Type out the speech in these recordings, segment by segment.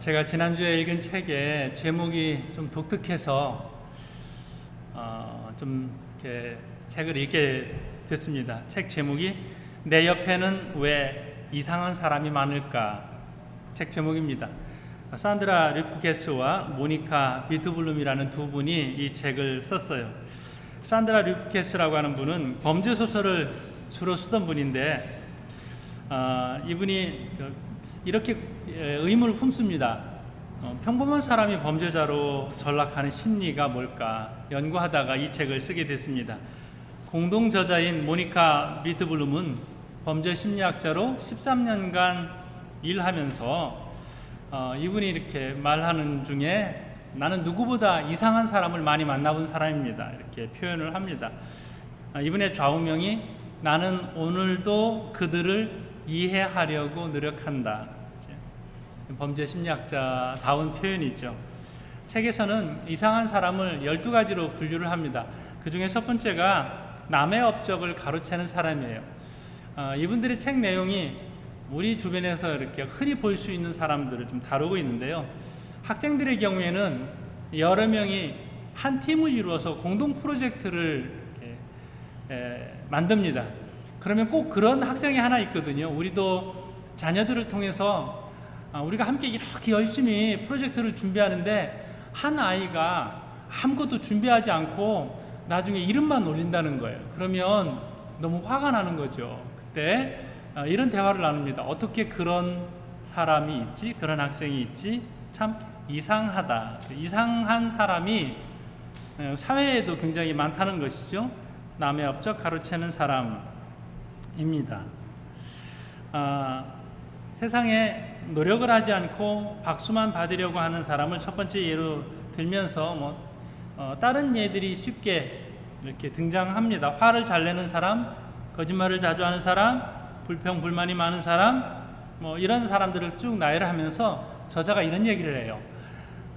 제가 지난주에 읽은 책에 제목이 좀 독특해서 어, 좀 이렇게 책을 읽게 됐습니다. 책 제목이 내 옆에는 왜 이상한 사람이 많을까? 책 제목입니다. 산드라 류프게스와 모니카 비트블룸이라는 두 분이 이 책을 썼어요. 산드라 류프게스라고 하는 분은 범죄 소설을 주로 쓰던 분인데 어, 이분이 그 이렇게 의문을 품습니다. 어, 평범한 사람이 범죄자로 전락하는 심리가 뭘까 연구하다가 이 책을 쓰게 됐습니다. 공동 저자인 모니카 미드블룸은 범죄 심리학자로 13년간 일하면서 어, 이분이 이렇게 말하는 중에 나는 누구보다 이상한 사람을 많이 만나본 사람입니다. 이렇게 표현을 합니다. 아, 이분의 좌우명이 나는 오늘도 그들을 이해하려고 노력한다. 범죄 심리학자다운 표현이죠. 책에서는 이상한 사람을 12가지로 분류를 합니다. 그 중에 첫 번째가 남의 업적을 가로채는 사람이에요. 어, 이분들의 책 내용이 우리 주변에서 이렇게 흔히 볼 수 있는 사람들을 좀 다루고 있는데요. 학생들의 경우에는 여러 명이 한 팀을 이루어서 공동 프로젝트를 에, 만듭니다. 그러면 꼭 그런 학생이 하나 있거든요. 우리도 자녀들을 통해서 아, 우리가 함께 이렇게 열심히 프로젝트를 준비하는데 한 아이가 아무것도 준비하지 않고 나중에 이름만 올린다는 거예요. 그러면 너무 화가 나는 거죠. 그때 아, 이런 대화를 나눕니다. 어떻게 그런 사람이 있지? 그런 학생이 있지? 참 이상하다. 이상한 사람이 어, 사회에도 굉장히 많다는 것이죠. 남의 업적 가로채는 사람 입니다. 아, 세상에 노력을 하지 않고 박수만 받으려고 하는 사람을 첫 번째 예로 들면서 뭐 어, 다른 예들이 쉽게 이렇게 등장합니다. 화를 잘 내는 사람, 거짓말을 자주 하는 사람, 불평 불만이 많은 사람, 뭐 이런 사람들을 쭉 나열을 하면서 저자가 이런 얘기를 해요.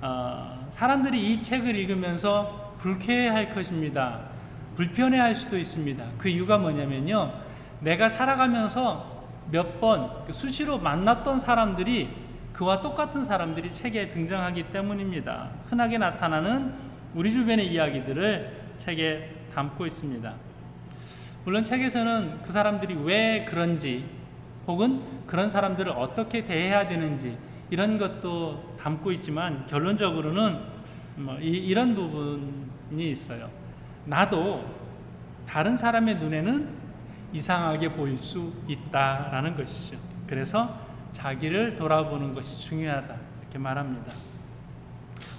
어, 사람들이 이 책을 읽으면서 불쾌해할 것입니다. 불편해할 수도 있습니다. 그 이유가 뭐냐면요. 내가 살아가면서 몇 번 수시로 만났던 사람들이 그와 똑같은 사람들이 책에 등장하기 때문입니다. 흔하게 나타나는 우리 주변의 이야기들을 책에 담고 있습니다. 물론 책에서는 그 사람들이 왜 그런지 혹은 그런 사람들을 어떻게 대해야 되는지 이런 것도 담고 있지만 결론적으로는 뭐 이, 런 부분이 있어요. 나도 다른 사람의 눈에는 이상하게 보일 수 있다라는 것이죠. 그래서 자기를 돌아보는 것이 중요하다 이렇게 말합니다.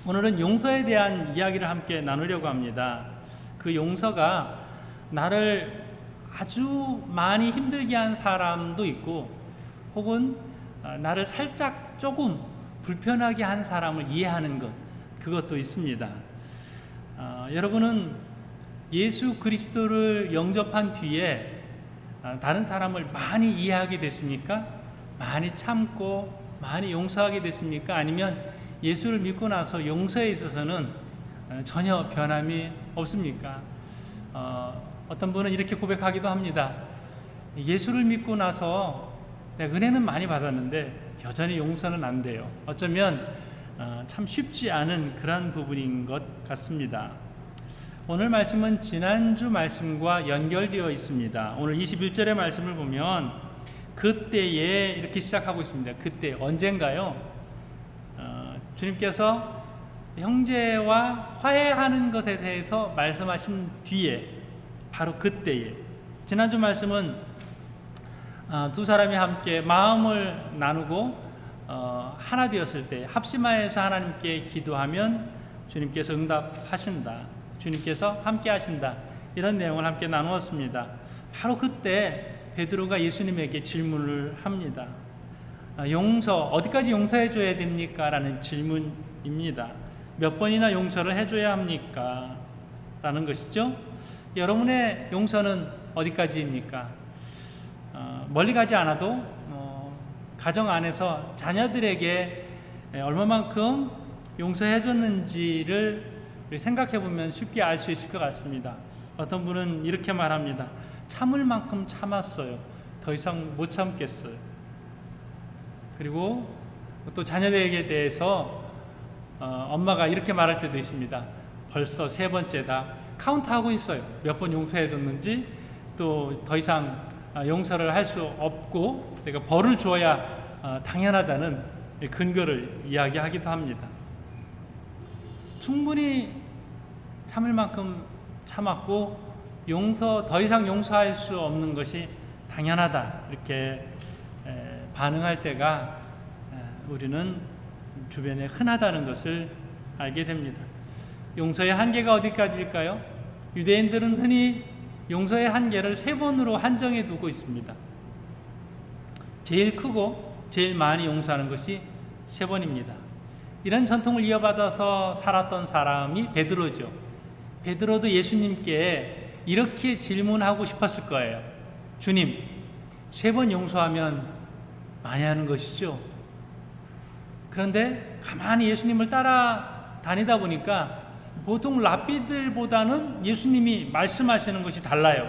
오늘은 용서에 대한 이야기를 함께 나누려고 합니다. 그 용서가 나를 아주 많이 힘들게 한 사람도 있고 혹은 나를 살짝 조금 불편하게 한 사람을 이해하는 것 그것도 있습니다. 어, 여러분은 예수 그리스도를 영접한 뒤에 다른 사람을 많이 이해하게 됐습니까? 많이 참고 많이 용서하게 됐습니까? 아니면 예수를 믿고 나서 용서에 있어서는 전혀 변함이 없습니까? 어, 어떤 분은 이렇게 고백하기도 합니다. 예수를 믿고 나서 은혜는 많이 받았는데 여전히 용서는 안 돼요. 어쩌면 어, 참 쉽지 않은 그런 부분인 것 같습니다. 오늘 말씀은 지난주 말씀과 연결되어 있습니다. 오늘 21절의 말씀을 보면 그때에 이렇게 시작하고 있습니다. 그때 언젠가요? 어, 주님께서 형제와 화해하는 것에 대해서 말씀하신 뒤에 바로 그때에 지난주 말씀은 어, 두 사람이 함께 마음을 나누고 어, 하나 되었을 때 합심하여서 하나님께 기도하면 주님께서 응답하신다. 주님께서 함께 하신다. 이런 내용을 함께 나누었습니다. 바로 그때 베드로가 예수님에게 질문을 합니다. 아, 용서 어디까지 용서해 줘야 됩니까? 라는 질문입니다. 몇 번이나 용서를 해 줘야 합니까? 라는 것이죠. 여러분의 용서는 어디까지입니까? 어, 멀리 가지 않아도 어, 가정 안에서 자녀들에게 얼마만큼 용서해 줬는지를 생각해 보면 쉽게 알 수 있을 것 같습니다. 어떤 분은 이렇게 말합니다. 참을 만큼 참았어요. 더 이상 못 참겠어요. 그리고 또 자녀에게 대해서 어, 엄마가 이렇게 말할 때도 있습니다. 벌써 세 번째다. 카운트하고 있어요. 몇 번 용서해 줬는지 또 더 이상 아, 용서를 할 수 없고 내가 벌을 주어야 어, 당연하다는 근거를 이야기하기도 합니다. 충분히 참을 만큼 참았고 용서 더 이상 용서할 수 없는 것이 당연하다 이렇게 에, 반응할 때가 에, 우리는 주변에 흔하다는 것을 알게 됩니다. 용서의 한계가 어디까지일까요? 유대인들은 흔히 용서의 한계를 세 번으로 한정해 두고 있습니다. 제일 크고 제일 많이 용서하는 것이 세 번입니다. 이런 전통을 이어받아서 살았던 사람이 베드로죠. 베드로도 예수님께 이렇게 질문하고 싶었을 거예요. 주님, 세 번 용서하면 많이 하는 것이죠. 그런데 가만히 예수님을 따라 다니다 보니까 보통 랍비들보다는 예수님이 말씀하시는 것이 달라요.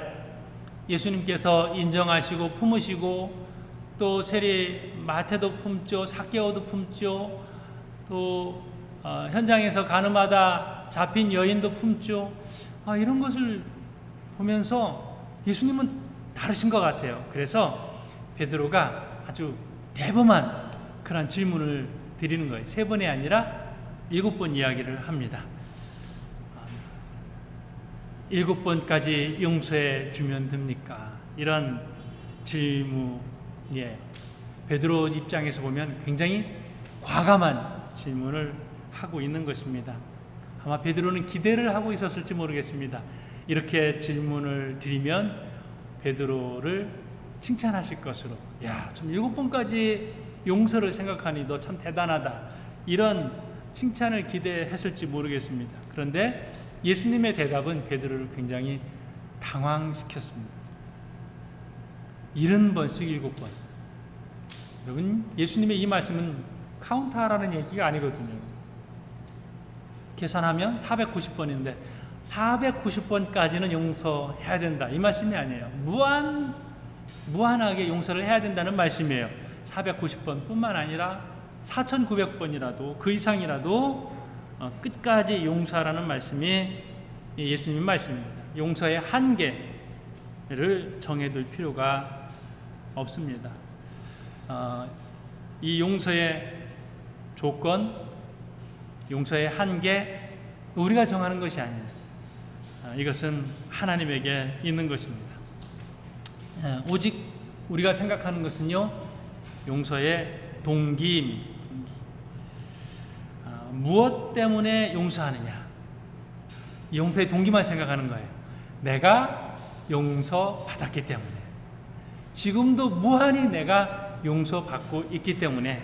예수님께서 인정하시고 품으시고 또 세리 마태도 품죠, 사개오도 품죠, 또 어, 현장에서 가늠하다 잡힌 여인도 품죠. 아, 이런 것을 보면서 예수님은 다르신 것 같아요. 그래서 베드로가 아주 대범한 그런 질문을 드리는 거예요. 세 번이 아니라 일곱 번 이야기를 합니다. 아, 일곱 번까지 용서해 주면 됩니까? 이런 질문이에요. 베드로 입장에서 보면 굉장히 과감한 질문을 하고 있는 것입니다. 아마 베드로는 기대를 하고 있었을지 모르겠습니다. 이렇게 질문을 드리면 베드로를 칭찬하실 것으로 야, 좀 일곱 번까지 용서를 생각하니 너 참 대단하다. 이런 칭찬을 기대했을지 모르겠습니다. 그런데 예수님의 대답은 베드로를 굉장히 당황시켰습니다. 일흔 번씩 일곱 번. 여러분, 예수님의 이 말씀은 카운트하라는 얘기가 아니거든요. 계산하면 490번인데 490번까지는 용서해야 된다. 이 말씀이 아니에요. 무한 무한하게 용서를 해야 된다는 말씀이에요. 490번뿐만 아니라 4,900번이라도 그 이상이라도 어, 끝까지 용서하라는 말씀이 예수님의 말씀입니다. 용서의 한계를 정해둘 필요가 없습니다. 어, 이 용서의 조건, 용서의 한계, 우리가 정하는 것이 아니에요. 아, 이것은 하나님에게 있는 것입니다. 예, 오직 우리가 생각하는 것은요, 용서의 동기입니다. 동기. 아, 무엇 때문에 용서하느냐? 용서의 동기만 생각하는 거예요. 내가 용서 받았기 때문에. 지금도 무한히 내가 용서받고 있기 때문에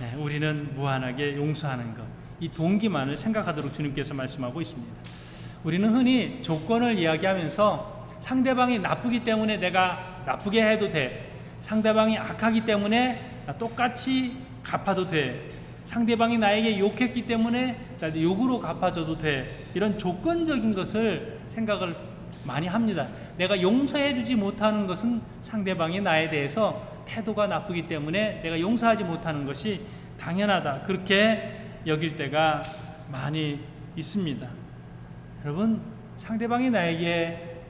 네, 우리는 무한하게 용서하는 것. 이 동기만을 생각하도록 주님께서 말씀하고 있습니다. 우리는 흔히 조건을 이야기하면서 상대방이 나쁘기 때문에 내가 나쁘게 해도 돼. 상대방이 악하기 때문에 나 똑같이 갚아도 돼. 상대방이 나에게 욕했기 때문에 나도 욕으로 갚아줘도 돼. 이런 조건적인 것을 생각을 많이 합니다. 내가 용서해주지 못하는 것은 상대방이 나에 대해서 태도가 나쁘기 때문에 내가 용서하지 못하는 것이 당연하다. 그렇게 여길 때가 많이 있습니다. 여러분, 상대방이 나에게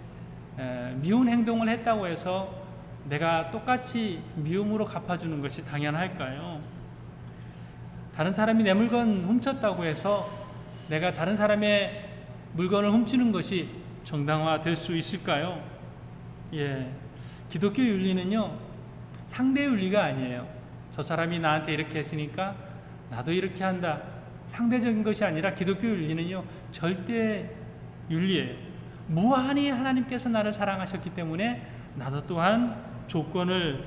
미운 행동을 했다고 해서 내가 똑같이 미움으로 갚아주는 것이 당연할까요? 다른 사람이 내 물건 훔쳤다고 해서 내가 다른 사람의 물건을 훔치는 것이 정당화될 수 있을까요? 예, 기독교 윤리는요 상대 윤리가 아니에요. 저 사람이 나한테 이렇게 했으니까 나도 이렇게 한다. 상대적인 것이 아니라 기독교 윤리는요 절대 윤리예요. 무한히 하나님께서 나를 사랑하셨기 때문에 나도 또한 조건을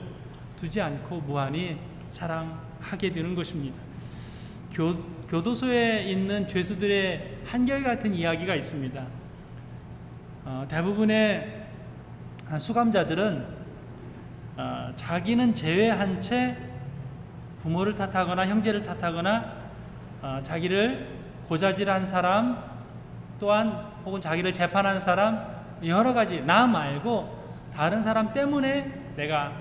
두지 않고 무한히 사랑하게 되는 것입니다. 교, 교도소에 있는 죄수들의 한결같은 이야기가 있습니다. 어, 대부분의 수감자들은 어, 자기는 제외한 채 부모를 탓하거나 형제를 탓하거나 어, 자기를 고자질한 사람 또한 혹은 자기를 재판한 사람 여러 가지 나 말고 다른 사람 때문에 내가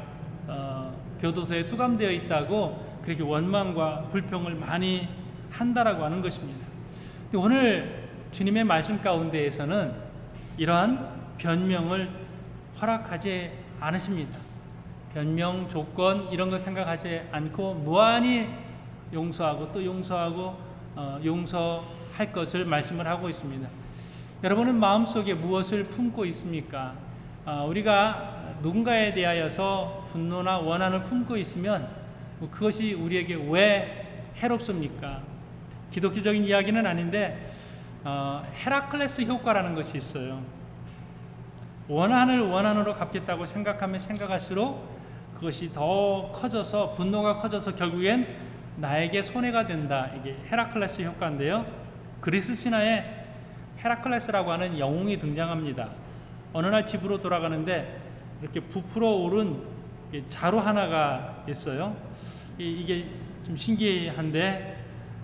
어, 교도소에 수감되어 있다고 그렇게 원망과 불평을 많이 한다라고 하는 것입니다. 오늘 주님의 말씀 가운데에서는 이러한 변명을 허락하지 않으십니다. 변명 조건 이런 거 생각하지 않고 무한히 용서하고 또 용서하고 어, 용서할 것을 말씀을 하고 있습니다. 여러분은 마음속에 무엇을 품고 있습니까? 어, 우리가 누군가에 대하여서 분노나 원한을 품고 있으면 뭐 그것이 우리에게 왜 해롭습니까? 기독교적인 이야기는 아닌데 어, 헤라클레스 효과라는 것이 있어요. 원한을 원한으로 갚겠다고 생각하면 생각할수록 그것이 더 커져서 분노가 커져서 결국엔 나에게 손해가 된다. 이게 헤라클레스 효과인데요. 그리스 신화에 헤라클레스라고 하는 영웅이 등장합니다. 어느 날 집으로 돌아가는데 이렇게 부풀어 오른 자루 하나가 있어요. 이- 이게 좀 신기한데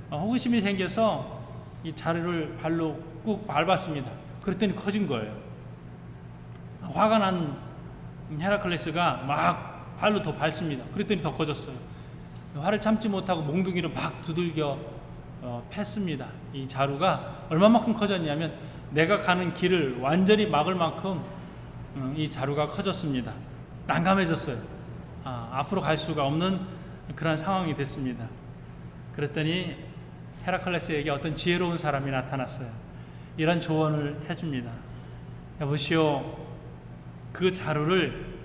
어, 호기심이 생겨서 이 자루를 발로 꾹 밟았습니다. 그랬더니 커진 거예요. 화가 난 헤라클레스가 막 발로 더 밟습니다. 그랬더니 더 커졌어요. 화를 참지 못하고 몽둥이로 막 두들겨 어, 팼습니다. 이 자루가 얼마만큼 커졌냐면 내가 가는 길을 완전히 막을 만큼 음, 이 자루가 커졌습니다. 난감해졌어요. 아, 앞으로 갈 수가 없는 그런 상황이 됐습니다. 그랬더니 헤라클레스에게 어떤 지혜로운 사람이 나타났어요. 이런 조언을 해줍니다. 여보시오, 그 자루를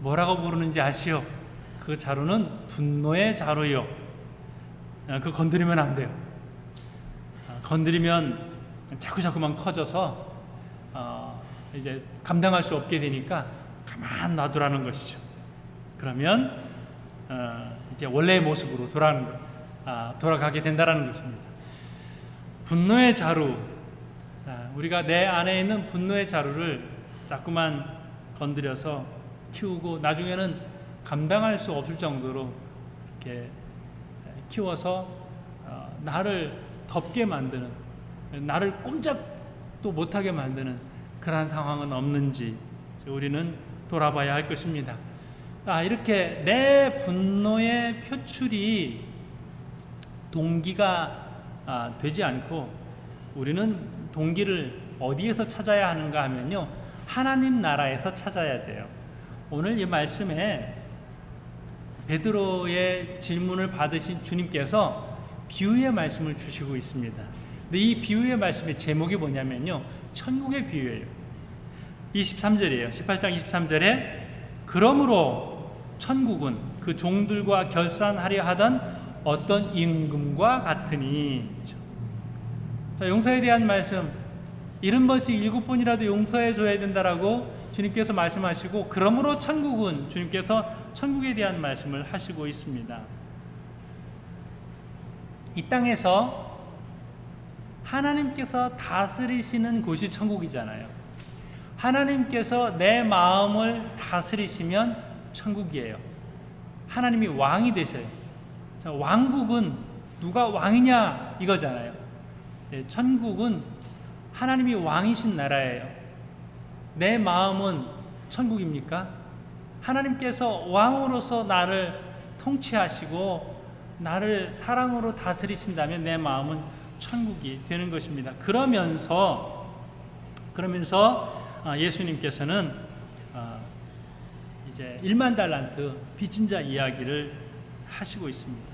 뭐라고 부르는지 아시오? 그 자루는 분노의 자루요. 아, 그 건드리면 안 돼요. 아, 건드리면 자꾸 자꾸만 커져서 어, 이제 감당할 수 없게 되니까 가만 놔두라는 것이죠. 그러면 어, 이제 원래의 모습으로 돌아가는 거, 아, 돌아가게 된다라는 것입니다. 분노의 자루, 아, 우리가 내 안에 있는 분노의 자루를 자꾸만 건드려서 키우고 나중에는 감당할 수 없을 정도로 이렇게 키워서 어, 나를 덮게 만드는 나를 꼼짝도 못하게 만드는 그러한 상황은 없는지 우리는 돌아봐야 할 것입니다. 아, 이렇게 내 분노의 표출이 동기가 아, 되지 않고 우리는 동기를 어디에서 찾아야 하는가 하면요. 하나님 나라에서 찾아야 돼요. 오늘 이 말씀에 베드로의 질문을 받으신 주님께서 비유의 말씀을 주시고 있습니다. 근데 이 비유의 말씀의 제목이 뭐냐면요. 천국의 비유예요. 23절이에요. 18장 23절에 그러므로 천국은 그 종들과 결산하려 하던 어떤 임금과 같으니 자 용서에 대한 말씀 일흔 번씩 일곱 번이라도 용서해 줘야 된다라고 주님께서 말씀하시고 그러므로 천국은 주님께서 천국에 대한 말씀을 하시고 있습니다. 이 땅에서 하나님께서 다스리시는 곳이 천국이잖아요. 하나님께서 내 마음을 다스리시면 천국이에요. 하나님이 왕이 되셔요. 자, 왕국은 누가 왕이냐 이거잖아요. 예, 천국은 하나님이 왕이신 나라예요. 내 마음은 천국입니까? 하나님께서 왕으로서 나를 통치하시고 나를 사랑으로 다스리신다면 내 마음은 천국이 되는 것입니다. 그러면서 그러면서 아, 예수님께서는 아, 이제 1만 달란트 빚진 자 이야기를 하시고 있습니다.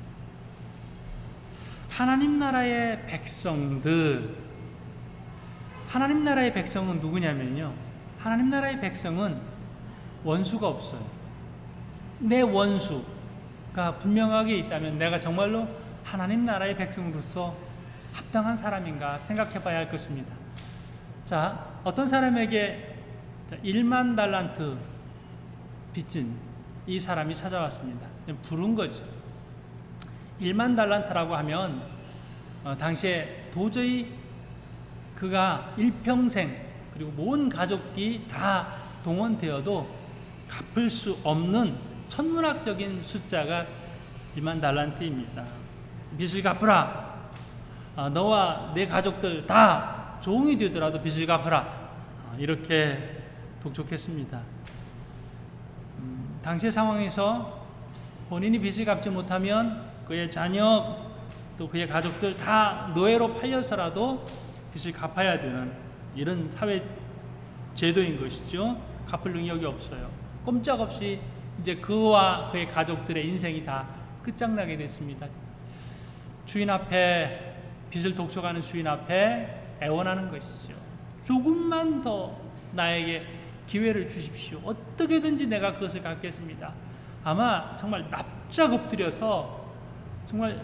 하나님 나라의 백성들 하나님 나라의 백성은 누구냐면요. 하나님 나라의 백성은 원수가 없어요. 내 원수가 분명하게 있다면 내가 정말로 하나님 나라의 백성으로서 합당한 사람인가 생각해 봐야 할 것입니다. 자, 어떤 사람에게 1만 달란트 빚진 이 사람이 찾아왔습니다. 부른 거죠. 1만 달란트라고 하면 어, 당시에 도저히 그가 일평생 그리고 온 가족이 다 동원되어도 갚을 수 없는 천문학적인 숫자가 1만 달란트입니다. 빚을 갚으라. 아, 너와 내 가족들 다 종이 되더라도 빚을 갚으라. 아, 이렇게 독촉했습니다. 음, 당시 상황에서 본인이 빚을 갚지 못하면 그의 자녀 또 그의 가족들 다 노예로 팔려서라도 빚을 갚아야 되는 이런 사회 제도인 것이죠. 갚을 능력이 없어요. 꼼짝없이 이제 그와 그의 가족들의 인생이 다 끝장나게 됐습니다. 주인 앞에 빚을 독촉하는 주인 앞에 애원하는 것이죠. 조금만 더 나에게 기회를 주십시오. 어떻게든지 내가 그것을 갖겠습니다. 아마 정말 납작 엎드려서 정말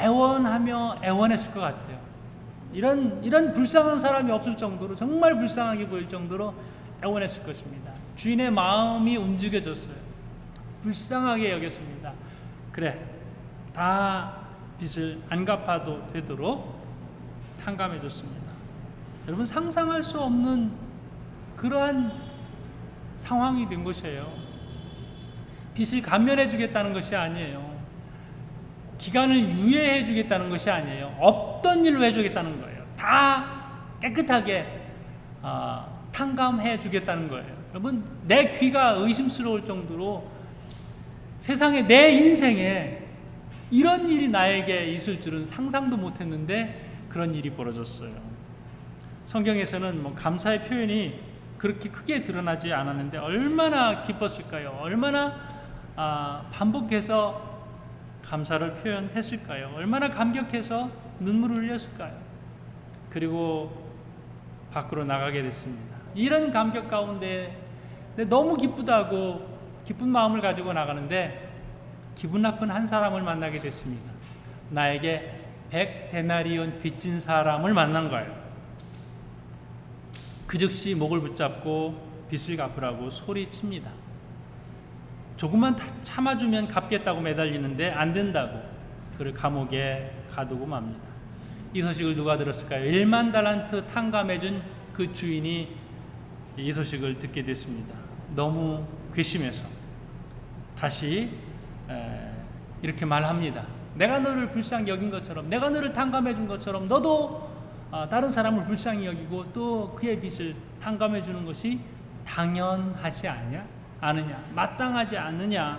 애원하며 애원했을 것 같아요. 이런 이런 불쌍한 사람이 없을 정도로 정말 불쌍하게 보일 정도로 애원했을 것입니다. 주인의 마음이 움직여졌어요. 불쌍하게 여겼습니다. 그래, 다 빚을 안 갚아도 되도록 탕감해 줬습니다. 여러분 상상할 수 없는 그러한 상황이 된 것이에요. 빚을 감면해 주겠다는 것이 아니에요. 기간을 유예해 주겠다는 것이 아니에요. 없던 일로 해 주겠다는 거예요. 다 깨끗하게 아, 탕감해 주겠다는 거예요. 여러분 내 귀가 의심스러울 정도로 세상에 내 인생에 이런 일이 나에게 있을 줄은 상상도 못했는데 그런 일이 벌어졌어요. 성경에서는 뭐 감사의 표현이 그렇게 크게 드러나지 않았는데 얼마나 기뻤을까요? 얼마나 아, 반복해서 감사를 표현했을까요? 얼마나 감격해서 눈물을 흘렸을까요? 그리고 밖으로 나가게 됐습니다. 이런 감격 가운데 너무 기쁘다고 기쁜 마음을 가지고 나가는데 기분 나쁜 한 사람을 만나게 됐습니다. 나에게 백 데나리온 빚진 사람을 만난 거예요. 그 즉시 목을 붙잡고 빚을 갚으라고 소리칩니다. 조금만 참아주면 갚겠다고 매달리는데 안 된다고 그를 감옥에 가두고 맙니다. 이 소식을 누가 들었을까요? 1만 달란트 탕감해준 그 주인이 이 소식을 듣게 됐습니다. 너무 괘씸해서 다시 이렇게 말합니다. 내가 너를 불쌍히 여긴 것처럼, 내가 너를 탕감해준 것처럼 너도 아, 다른 사람을 불쌍히 여기고 또 그의 빚을 탕감해 주는 것이 당연하지 않냐? 않느냐? 마땅하지 않느냐?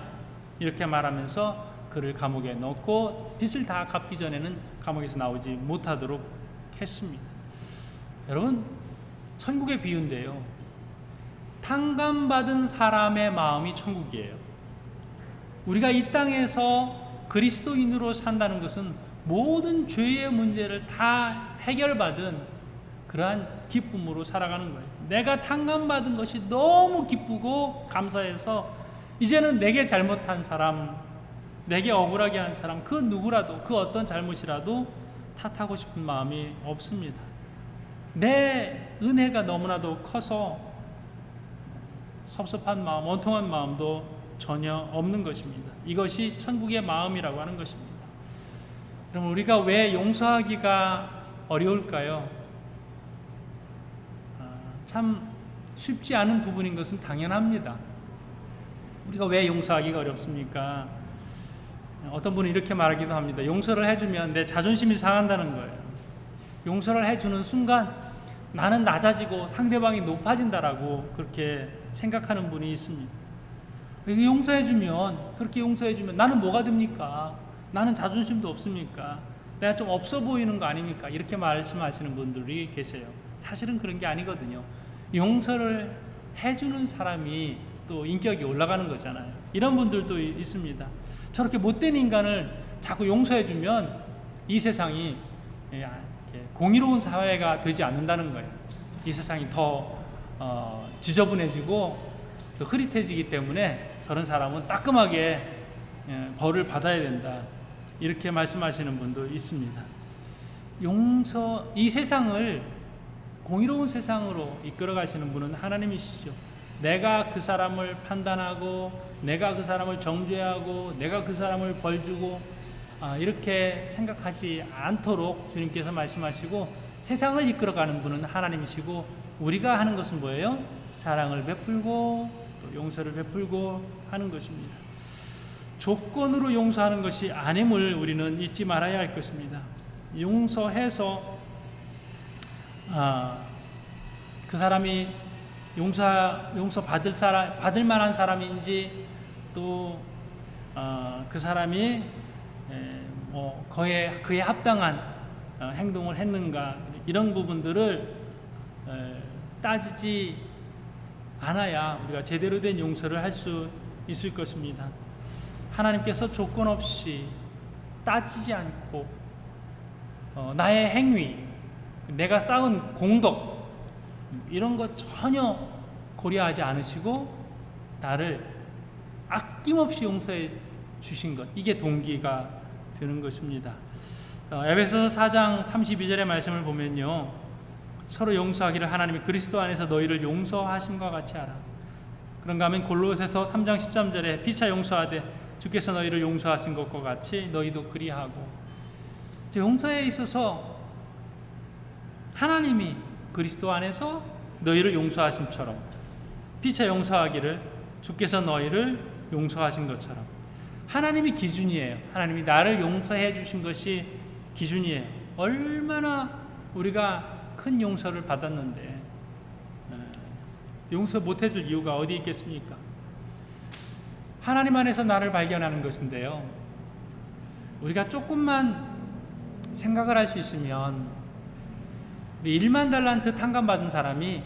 이렇게 말하면서 그를 감옥에 넣고 빚을 다 갚기 전에는 감옥에서 나오지 못하도록 했습니다. 여러분, 천국의 비유인데요. 탕감받은 사람의 마음이 천국이에요. 우리가 이 땅에서 그리스도인으로 산다는 것은 모든 죄의 문제를 다 해결받은 그러한 기쁨으로 살아가는 거예요. 내가 탕감받은 것이 너무 기쁘고 감사해서 이제는 내게 잘못한 사람, 내게 억울하게 한 사람, 그 누구라도 그 어떤 잘못이라도 탓하고 싶은 마음이 없습니다. 내 은혜가 너무나도 커서 섭섭한 마음, 원통한 마음도 전혀 없는 것입니다. 이것이 천국의 마음이라고 하는 것입니다. 그럼 우리가 왜 용서하기가 어려울까요? 아, 참 쉽지 않은 부분인 것은 당연합니다. 우리가 왜 용서하기가 어렵습니까? 어떤 분은 이렇게 말하기도 합니다. 용서를 해주면 내 자존심이 상한다는 거예요. 용서를 해주는 순간 나는 낮아지고 상대방이 높아진다라고 그렇게 생각하는 분이 있습니다. 용서해주면 그렇게 용서해주면 나는 뭐가 됩니까? 나는 자존심도 없습니까? 내가 좀 없어 보이는 거 아닙니까? 이렇게 말씀하시는 분들이 계세요. 사실은 그런 게 아니거든요. 용서를 해주는 사람이 또 인격이 올라가는 거잖아요. 이런 분들도 있습니다. 저렇게 못된 인간을 자꾸 용서해주면 이 세상이 예, 공의로운 사회가 되지 않는다는 거예요. 이 세상이 더 어, 지저분해지고 또 흐릿해지기 때문에 저런 사람은 따끔하게 예, 벌을 받아야 된다. 이렇게 말씀하시는 분도 있습니다. 용서 이 세상을 공의로운 세상으로 이끌어 가시는 분은 하나님이시죠. 내가 그 사람을 판단하고 내가 그 사람을 정죄하고 내가 그 사람을 벌주고 아, 이렇게 생각하지 않도록 주님께서 말씀하시고 세상을 이끌어 가는 분은 하나님이시고 우리가 하는 것은 뭐예요? 사랑을 베풀고 또 용서를 베풀고 하는 것입니다. 조건으로 용서하는 것이 아님을 우리는 잊지 말아야 할 것입니다. 용서해서 아, 그 사람이 용서 용서 받을 사람 받을 만한 사람인지 또 어, 그 사람이 에, 뭐 그에 그에 합당한 어, 행동을 했는가 이런 부분들을 에, 따지지 않아야 우리가 제대로 된 용서를 할 수 있을 것입니다. 하나님께서 조건 없이 따지지 않고 어, 나의 행위, 내가 쌓은 공덕 이런 것 전혀 고려하지 않으시고 나를 아낌없이 용서해 주신 것 이게 동기가 되는 것입니다. 어, 에베소서 4장 32절의 말씀을 보면요. 서로 용서하기를 하나님이 그리스도 안에서 너희를 용서하심과 같이 하라. 그런가 하면 골로새서 3장 13절에 피차 용서하되 주께서 너희를 용서하신 것과 같이 너희도 그리하고 용서에 있어서 하나님이 그리스도 안에서 너희를 용서하심처럼 피차 용서하기를 주께서 너희를 용서하신 것처럼 하나님이 기준이에요. 하나님이 나를 용서해 주신 것이 기준이에요. 얼마나 우리가 큰 용서를 받았는데 에, 용서 못 해줄 이유가 어디 있겠습니까? 하나님 안에서 나를 발견하는 것인데요. 우리가 조금만 생각을 할 수 있으면 우리 1만 달란트 탕감 받은 사람이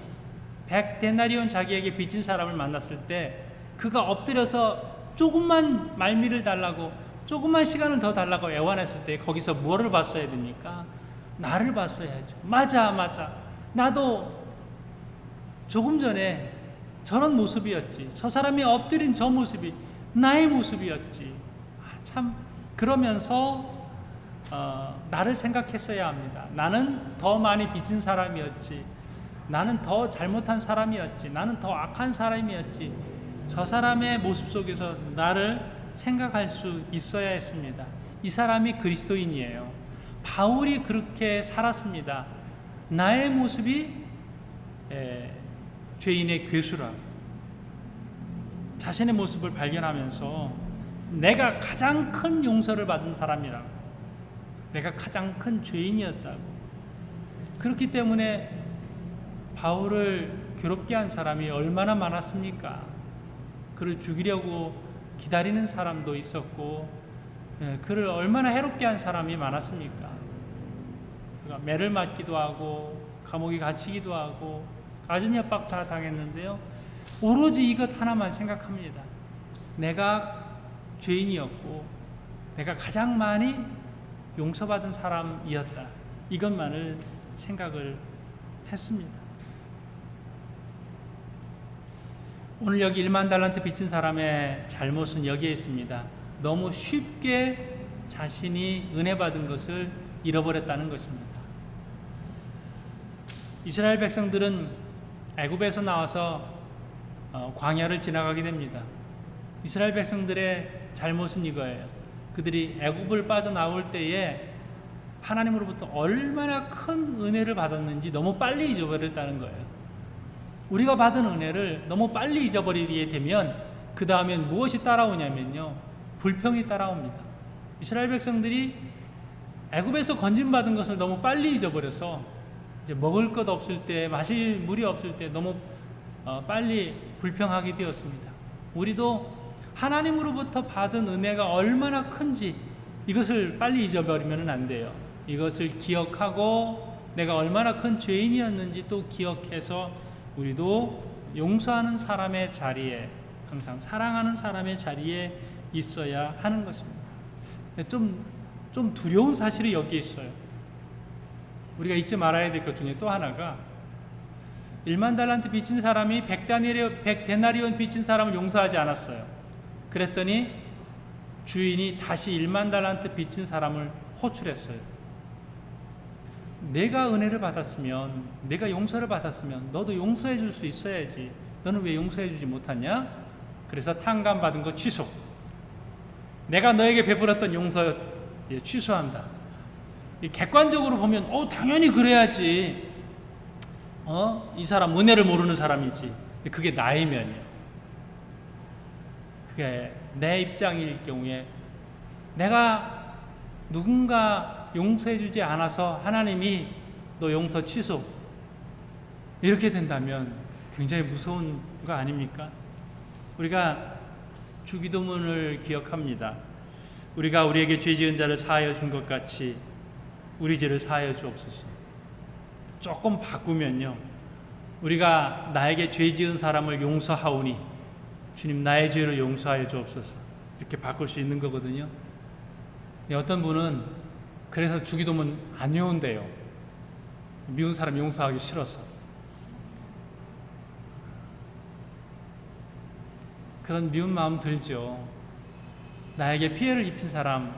100 데나리온 자기에게 빚진 사람을 만났을 때 그가 엎드려서 조금만 말미를 달라고 조금만 시간을 더 달라고 애원했을 때 거기서 뭐를 봤어야 됩니까? 나를 봤어야죠. 맞아, 맞아. 나도 조금 전에 저런 모습이었지. 저 사람이 엎드린 저 모습이 나의 모습이었지. 아, 참 그러면서 어, 나를 생각했어야 합니다. 나는 더 많이 빚진 사람이었지. 나는 더 잘못한 사람이었지. 나는 더 악한 사람이었지. 저 사람의 모습 속에서 나를 생각할 수 있어야 했습니다. 이 사람이 그리스도인이에요. 바울이 그렇게 살았습니다. 나의 모습이 에, 죄인의 괴수라. 자신의 모습을 발견하면서 내가 가장 큰 용서를 받은 사람이라고. 내가 가장 큰 죄인이었다고. 그렇기 때문에 바울을 괴롭게 한 사람이 얼마나 많았습니까? 그를 죽이려고 기다리는 사람도 있었고, 예, 그를 얼마나 해롭게 한 사람이 많았습니까? 그가 매를 맞기도 하고, 감옥에 갇히기도 하고, 가진 협박 다 당했는데요. 오로지 이것 하나만 생각합니다. 내가 죄인이었고, 내가 가장 많이 용서받은 사람이었다. 이것만을 생각을 했습니다. 오늘 여기 1만 달란트 빚진 사람의 잘못은 여기에 있습니다. 너무 쉽게 자신이 은혜 받은 것을 잃어버렸다는 것입니다. 이스라엘 백성들은 애굽에서 나와서 어, 광야를 지나가게 됩니다. 이스라엘 백성들의 잘못은 이거예요. 그들이 애굽을 빠져나올 때에 하나님으로부터 얼마나 큰 은혜를 받았는지 너무 빨리 잊어버렸다는 거예요. 우리가 받은 은혜를 너무 빨리 잊어버리게 되면 그 다음엔 무엇이 따라오냐면요. 불평이 따라옵니다. 이스라엘 백성들이 애굽에서 건진받은 것을 너무 빨리 잊어버려서 이제 먹을 것 없을 때, 마실 물이 없을 때 너무 어, 빨리 불평하게 되었습니다. 우리도 하나님으로부터 받은 은혜가 얼마나 큰지 이것을 빨리 잊어버리면 안 돼요. 이것을 기억하고 내가 얼마나 큰 죄인이었는지 또 기억해서 우리도 용서하는 사람의 자리에 항상 사랑하는 사람의 자리에 있어야 하는 것입니다. 좀, 좀 두려운 사실이 여기 있어요. 우리가 잊지 말아야 될 것 중에 또 하나가 1만 달란트 빚진 사람이 100데나리온, 100데나리온 빚진 사람을 용서하지 않았어요. 그랬더니 주인이 다시 1만 달란트 빚진 사람을 호출했어요. 내가 은혜를 받았으면, 내가 용서를 받았으면, 너도 용서해 줄 수 있어야지. 너는 왜 용서해 주지 못하냐? 그래서 탕감 받은 거 취소. 내가 너에게 베풀었던 용서 예, 취소한다. 객관적으로 보면, 어, 당연히 그래야지. 어, 이 사람 은혜를 모르는 사람이지. 그게 면이야. 그게 내 입장일 경우에 내가 누군가 용서해 주지 않아서 하나님이 너 용서 취소 이렇게 된다면 굉장히 무서운 거 아닙니까? 우리가 주기도문을 기억합니다. 우리가 우리에게 죄 지은 자를 사하여 준 것 같이 우리 죄를 사하여 주옵소서. 조금 바꾸면요. 우리가 나에게 죄 지은 사람을 용서하오니 주님 나의 죄를 용서하여 주옵소서. 이렇게 바꿀 수 있는 거거든요. 어떤 분은 그래서 주기도문 안 외운대요. 미운 사람 용서하기 싫어서. 그런 미운 마음 들죠. 나에게 피해를 입힌 사람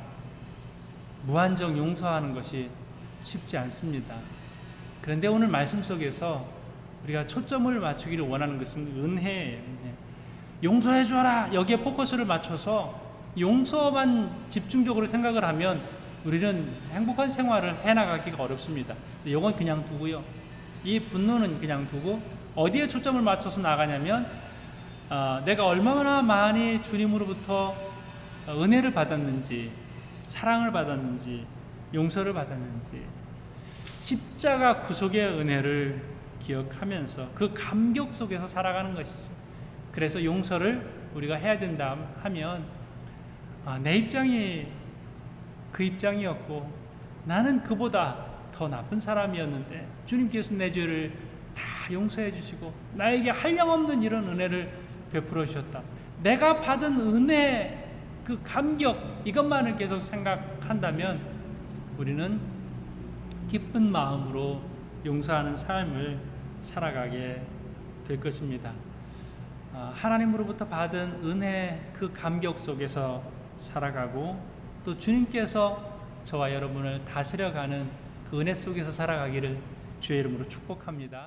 무한정 용서하는 것이 쉽지 않습니다. 그런데 오늘 말씀 속에서 우리가 초점을 맞추기를 원하는 것은 은혜예요. 은혜. 용서해 줘라. 여기에 포커스를 맞춰서 용서만 집중적으로 생각을 하면 우리는 행복한 생활을 해 나가기가 어렵습니다. 이건 그냥 두고요. 이 분노는 그냥 두고 어디에 초점을 맞춰서 나가냐면 어, 내가 얼마나 많이 주님으로부터 은혜를 받았는지, 사랑을 받았는지, 용서를 받았는지, 십자가 구속의 은혜를 기억하면서 그 감격 속에서 살아가는 것이죠. 그래서 용서를 우리가 해야 된다 하면 아, 내 입장이 그 입장이었고 나는 그보다 더 나쁜 사람이었는데 주님께서 내 죄를 다 용서해 주시고 나에게 한량없는 이런 은혜를 베풀어 주셨다. 내가 받은 은혜 그 감격 이것만을 계속 생각한다면 우리는 기쁜 마음으로 용서하는 삶을 살아가게 될 것입니다. 아, 하나님으로부터 받은 은혜 그 감격 속에서 살아가고 또 주님께서 저와 여러분을 다스려가는 그 은혜 속에서 살아가기를 주의 이름으로 축복합니다.